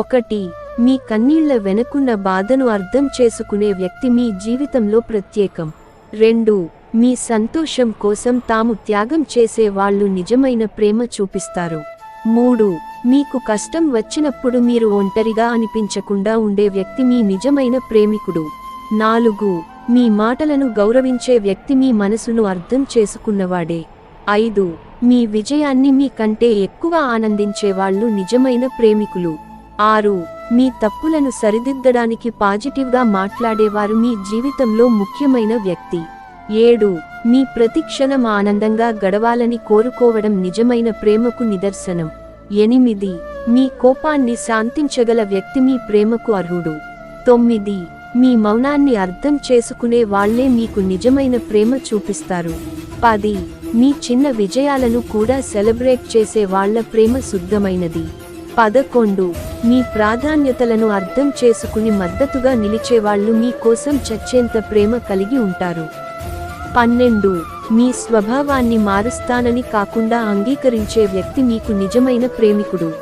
ఒకటి మీ కన్నీళ్ళ వెనుకున్న బాధను అర్థం చేసుకునే వ్యక్తి మీ జీవితంలో ప్రత్యేకం. రెండు మీ సంతోషం కోసం తాము త్యాగం చేసే వాళ్ళు నిజమైన ప్రేమ చూపిస్తారు. మూడు మీకు కష్టం వచ్చినప్పుడు మీరు ఒంటరిగా అనిపించకుండా ఉండే వ్యక్తి మీ నిజమైన ప్రేమికుడు. నాలుగు మీ మాటలను గౌరవించే వ్యక్తి మీ మనసును అర్థం చేసుకున్నవాడే. ఐదు మీ విజయాన్ని మీ కంటే ఎక్కువ ఆనందించే వాళ్ళు నిజమైన ప్రేమికులు. ఆరు మీ తప్పులను సరిదిద్దడానికి పాజిటివ్గా మాట్లాడేవారు మీ జీవితంలో ముఖ్యమైన వ్యక్తి. ఏడు మీ ప్రతిక్షణం ఆనందంగా గడవాలని కోరుకోవడం నిజమైన ప్రేమకు నిదర్శనం. ఎనిమిది మీ కోపాన్ని శాంతించగల వ్యక్తి మీ ప్రేమకు అర్హుడు. తొమ్మిది మీ మౌనాన్ని అర్థం చేసుకునే వాళ్ళే మీకు నిజమైన ప్రేమ చూపిస్తారు. పది మీ చిన్న విజయాలను కూడా సెలబ్రేట్ చేసే వాళ్ళ ప్రేమ శుద్ధమైనది. పదకొండు. మీ ప్రాధాన్యతలను అర్థం చేసుకుని మద్దతుగా నిలిచేవాళ్ళు మీ కోసం చచ్చేంత ప్రేమ కలిగి ఉంటారు. పన్నెండు. మీ స్వభావాన్ని మారుస్తానని కాకుండా అంగీకరించే వ్యక్తి మీకు నిజమైన ప్రేమికుడు.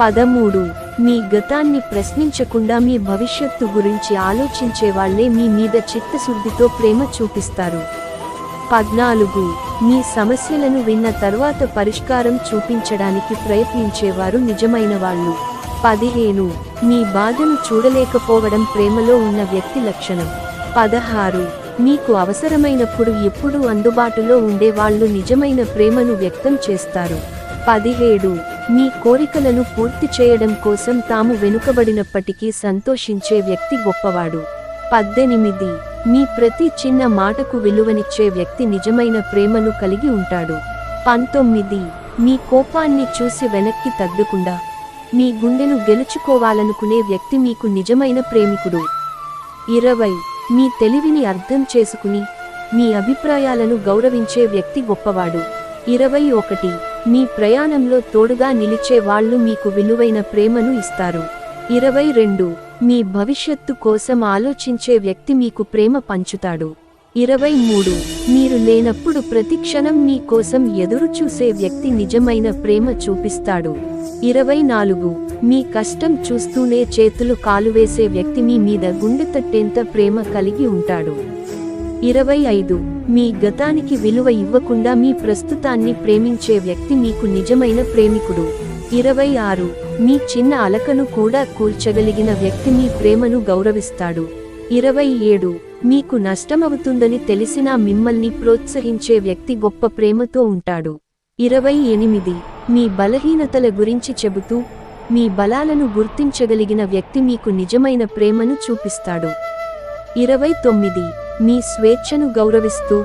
పదమూడు. మీ గతాన్ని ప్రశ్నించకుండా మీ భవిష్యత్తు గురించి ఆలోచించే వాళ్ళే మీ మీద చిత్తశుద్ధితో ప్రేమ చూపిస్తారు. పద్నాలుగు. మీ సమస్యలను విన్న తర్వాత పరిష్కారం చూపించడానికి ప్రయత్నించేవారు నిజమైన వాళ్ళు. పదిహేను. మీ బాధను చూడలేకపోవడం ప్రేమలో ఉన్న వ్యక్తి లక్షణం. పదహారు. మీకు అవసరమైనప్పుడు ఎప్పుడూ అందుబాటులో ఉండే వాళ్ళు నిజమైన ప్రేమను వ్యక్తం చేస్తారు. పదిహేడు. మీ కోరికలను పూర్తి చేయడం కోసం తాము వెనుకబడినప్పటికీ సంతోషించే వ్యక్తి గొప్పవాడు. పద్దెనిమిది. మీ ప్రతి చిన్న మాటకు విలువనిచ్చే వ్యక్తి నిజమైన ప్రేమను కలిగి ఉంటాడు. పంతొమ్మిది. మీ కోపాన్ని చూసి వెనక్కి తగ్గకుండా మీ గుండెను గెలుచుకోవాలనుకునే వ్యక్తి మీకు నిజమైన ప్రేమికుడు. ఇరవై. మీ తెలివిని అర్థం చేసుకుని మీ అభిప్రాయాలను గౌరవించే వ్యక్తి గొప్పవాడు. ఇరవై ఒకటి. మీ ప్రయాణంలో తోడుగా నిలిచే వాళ్ళు మీకు విలువైన ప్రేమను ఇస్తారు. ఇరవై రెండు. మీ భవిష్యత్తు కోసం ఆలోచించే వ్యక్తి మీకు ప్రేమ పంచుతాడు. ఇరవై మూడు. మీరు లేనప్పుడు ప్రతి క్షణం మీ కోసం ఎదురు చూసే వ్యక్తి నిజమైన ప్రేమ చూపిస్తాడు. ఇరవై నాలుగు. మీ కష్టం చూస్తూనే చేతులు కాలువేసే వ్యక్తి మీ మీద గుండె తట్టేంత ప్రేమ కలిగి ఉంటాడు. ఇరవై ఐదు. మీ గతానికి విలువ ఇవ్వకుండా మీ ప్రస్తుతాన్ని ప్రేమించే వ్యక్తి మీకు నిజమైన ప్రేమికుడు. ఇరవై ఆరు మీ చిన్న అలకను కూడా కూల్చగలిగిన వ్యక్తి మీ ప్రేమను గౌరవిస్తాడు. ఇరవై ఏడు మీకు నష్టమవుతుందని తెలిసినా మిమ్మల్ని ప్రోత్సహించే వ్యక్తి గొప్ప ప్రేమతో ఉంటాడు. ఇరవై ఎనిమిది మీ బలహీనతల గురించి చెబుతూ మీ బలాలను గుర్తించగలిగిన వ్యక్తి మీకు నిజమైన ప్రేమను చూపిస్తాడు. ఇరవై తొమ్మిది మీ స్వేచ్ఛను గౌరవిస్తూ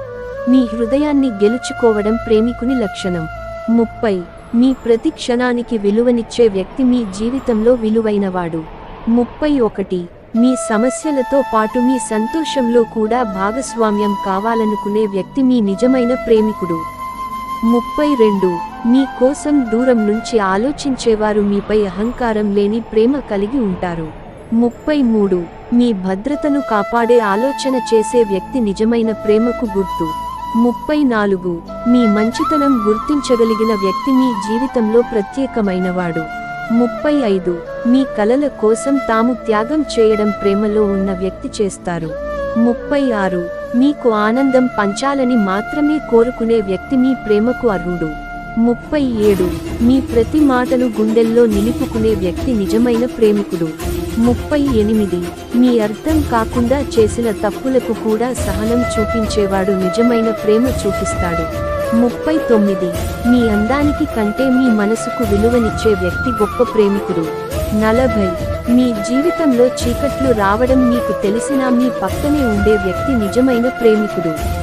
మీ హృదయాన్ని గెలుచుకోవడం ప్రేమికుని లక్షణం. ముప్పై. మీ ప్రతి క్షణానికి విలువనిచ్చే వ్యక్తి మీ జీవితంలో విలువైనవాడు. ముప్పై ఒకటి. మీ సమస్యలతో పాటు మీ సంతోషంలో కూడా భాగస్వామ్యం కావాలనుకునే వ్యక్తి మీ నిజమైన ప్రేమికుడు. ముప్పై రెండు. మీ కోసం దూరం నుంచి ఆలోచించేవారు మీపై అహంకారం లేని ప్రేమ కలిగి ఉంటారు. ముప్పై మూడు. మీ భద్రతను కాపాడే ఆలోచన చేసే వ్యక్తి నిజమైన ప్రేమకు గుర్తు. ముప్పై నాలుగు మీ మంచితనం గుర్తించగలిగిన వ్యక్తి మీ జీవితంలో ప్రత్యేకమైనవాడు. ముప్పై ఐదు మీ కలల కోసం తాము త్యాగం చేయడం ప్రేమలో ఉన్న వ్యక్తి చేస్తారు. ముప్పై ఆరు మీకు ఆనందం పంచాలని మాత్రమే కోరుకునే వ్యక్తి మీ ప్రేమకు అర్హుడు. ముప్పై ఏడు మీ ప్రతి మాటను గుండెల్లో నిలుపుకునే వ్యక్తి నిజమైన ప్రేమికుడు. ముప్పై ఎనిమిది. మీ అర్థం కాకుండా చేసిన తప్పులకు కూడా సహనం చూపించేవాడు నిజమైన ప్రేమ చూపిస్తాడు. ముప్పై తొమ్మిది. మీ అందానికి కంటే మీ మనసుకు విలువనిచ్చే వ్యక్తి గొప్ప ప్రేమికుడు. నలభై. మీ జీవితంలో చీకట్లు రావడం మీకు తెలిసినా మీ పక్కనే ఉండే వ్యక్తి నిజమైన ప్రేమికుడు.